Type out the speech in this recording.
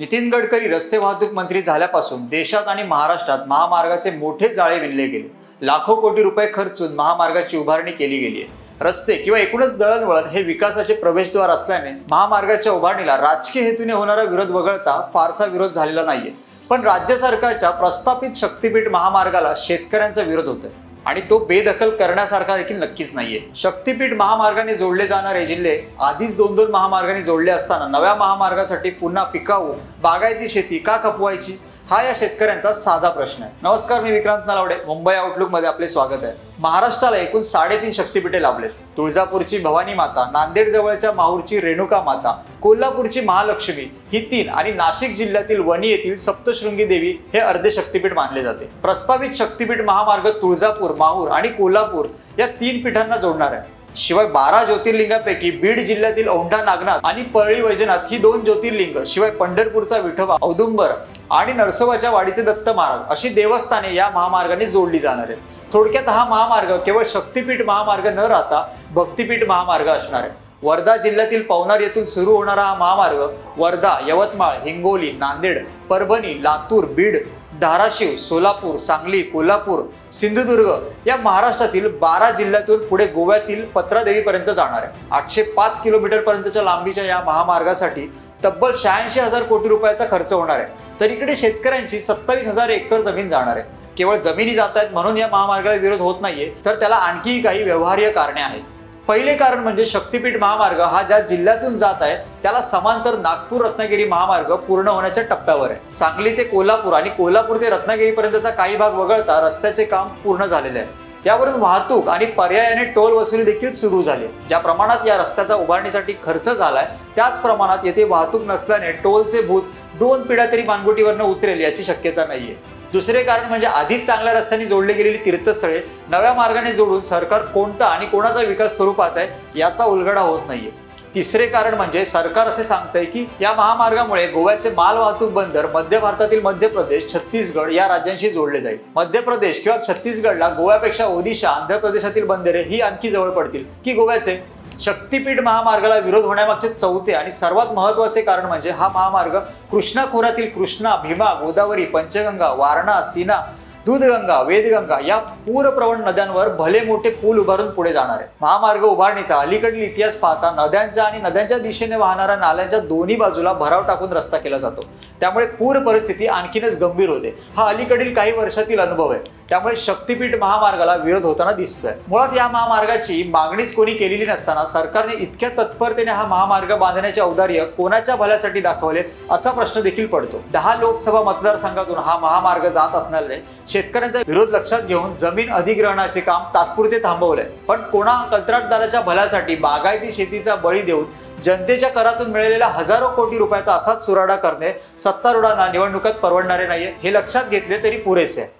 नितीन गडकरी रस्ते वाहतूक मंत्री झाल्यापासून देशात आणि महाराष्ट्रात महामार्गाचे मोठे जाळे विणले गेले. लाखो कोटी रुपये खर्चून महामार्गाची उभारणी केली गेली आहे रस्ते किंवा एकूणच दळणवळण हे विकासाचे प्रवेशद्वार असल्याने महामार्गाच्या उभारणीला राजकीय हेतूने होणारा विरोध वगळता फारसा विरोध झालेला नाहीये. पण राज्य सरकारच्या प्रस्थापित शक्तीपीठ महामार्गाला शेतकऱ्यांचा विरोध होतोय. आणि तो बेदखल करण्यासारखा देखील नक्कीच नाहीये. शक्तीपीठ महामार्गाने जोडले जाणारे जिल्हे आधीच दोन दोन महामार्गाने जोडले असताना नव्या महामार्गासाठी पुन्हा पिकाऊ बागायती शेती का खपवायची? हा या शेतकऱ्यांचा साधा प्रश्न आहे. नमस्कार मी विक्रांत नलावडे. मुंबई आउटलुकमध्ये आपले स्वागत आहे. महाराष्ट्राला एकूण साडेतीन शक्तीपीठे लाभलेत. तुळजापूरची भवानी माता नांदेड जवळच्या माहूरची रेणुका माता कोल्हापूरची महालक्ष्मी ही तीन आणि नाशिक जिल्ह्यातील वणी येथील सप्तशृंगी देवी हे अर्धे शक्तीपीठ मानले जाते. प्रस्तावित शक्तीपीठ महामार्ग तुळजापूर माहूर आणि कोल्हापूर या तीन पीठांना जोडणार आहे. शिवाय बारा ज्योतिर्लिंगापैकी बीड जिल्ह्यातील औंढा नागनाथ आणि परळी वैजनाथ ही दोन ज्योतिर्लिंग शिवाय पंढरपूरचा विठोबा औदुंबर आणि नरसोबाच्या वाडीचे दत्त महाराज अशी देवस्थाने या महामार्गाने जोडली जाणार आहेत. थोडक्यात हा महामार्ग केवळ शक्तीपीठ महामार्ग न राहता भक्तिपीठ महामार्ग असणार आहे. वर्धा जिल्ह्यातील पवनार येथून सुरू होणारा हा महामार्ग वर्धा यवतमाळ हिंगोली नांदेड परभणी लातूर बीड धाराशिव सोलापूर सांगली कोल्हापूर सिंधुदुर्ग या महाराष्ट्रातील बारा जिल्ह्यातून पुढे गोव्यातील पत्रादेवीपर्यंत जाणार आहे. आठशे पाच किलोमीटर पर्यंतच्या लांबीच्या या महामार्गासाठी तब्बल शहाऐंशी हजार कोटी रुपयाचा खर्च होणार आहे. तर इकडे शेतकऱ्यांची सत्तावीस हजार एकर जमीन जाणार आहे. केवळ जमिनी जात आहेत म्हणून या महामार्गाला विरोध होत नाहीये तर त्याला आणखी काही व्यवहार्य कारणे आहेत. पहिले कारण म्हणजे शक्तीपीठ महामार्ग हा ज्या जिल्ह्यातून जात आहे त्याला समांतर नागपूर रत्नागिरी महामार्ग पूर्ण होण्याच्या टप्प्यावर आहे. सांगली ते कोल्हापूर आणि कोल्हापूर ते रत्नागिरीपर्यंतचा काही भाग वगळता रस्त्याचे काम पूर्ण झालेले आहे. त्यावरून वाहतूक आणि पर्यायाने टोल वसुली देखील सुरू झाली. ज्या प्रमाणात या रस्त्याचा उभारणीसाठी खर्च झालाय त्याच प्रमाणात येथे वाहतूक नसल्याने टोलचे भूत दोन पिढ्या तरी मानगुटीवरनं उतरेल याची शक्यता नाहीये. दुसरे कारण म्हणजे आधीच चांगल्या रस्त्यांनी जोडली गेलेली तीर्थस्थळे नव्या मार्गाने जोडून सरकार कोणता आणि कोणाचा विकास करू पाहत आहे याचा उलगडा होत नाहीये. तिसरे कारण म्हणजे सरकार असे सांगतंय की या महामार्गामुळे गोव्याचे माल वाहतूक बंदर मध्य भारतातील मध्य प्रदेश छत्तीसगड या राज्यांशी जोडले जाईल. मध्य प्रदेश किंवा छत्तीसगडला गोव्यापेक्षा ओदिशा आंध्र प्रदेशातील बंदरे ही आणखी जवळ पडतील की गोव्याचे? शक्तीपीठ महामार्गाला विरोध होण्यामागचे चौथे आणि सर्वात महत्त्वाचे कारण म्हणजे हा महामार्ग कृष्णा खोऱ्यातील कृष्णा भीमा गोदावरी पंचगंगा वारणा सीना दूधगंगा वेदगंगा या पूरप्रवण नद्यांवर भले मोठे पूल उभारून पुढे जाणार आहे महामार्ग उभारणीचा अलीकडील इतिहास पाहता नद्यांच्या आणि नद्यांच्या दिशेने वाहणाऱ्या नाल्यांच्या दोन्ही बाजूला भराव टाकून रस्ता केला जातो. त्यामुळे पूर परिस्थिती आणखीनच गंभीर होते. हा अलीकडील काही वर्षातील अनुभव आहे. त्यामुळे शक्तीपीठ महामार्गाला विरोध होताना दिसतोय. मुळात या महामार्गाची मागणीच कोणी केलेली नसताना सरकारने इतक्या तत्परतेने हा महामार्ग बांधण्याचे औदार्य कोणाच्या भल्यासाठी दाखवले असा प्रश्न देखील पडतो. दहा लोकसभा मतदारसंघातून हा महामार्ग जात असल्याने शेतकऱ्यांचा विरोध लक्षात घेऊन जमीन अधिग्रहणाचे काम तात्पुरते थांबवलंय. पण कोणा कंत्राटदाराच्या भल्यासाठी बागायती शेतीचा बळी देऊन जनतेच्या करातून मिळालेल्या हजारो कोटी रुपयाचा असाच चुराडा करणे सत्तारूढांना निवडणुकात परवडणारे नाहीये हे लक्षात घेतले तरी पुरेसे आहे.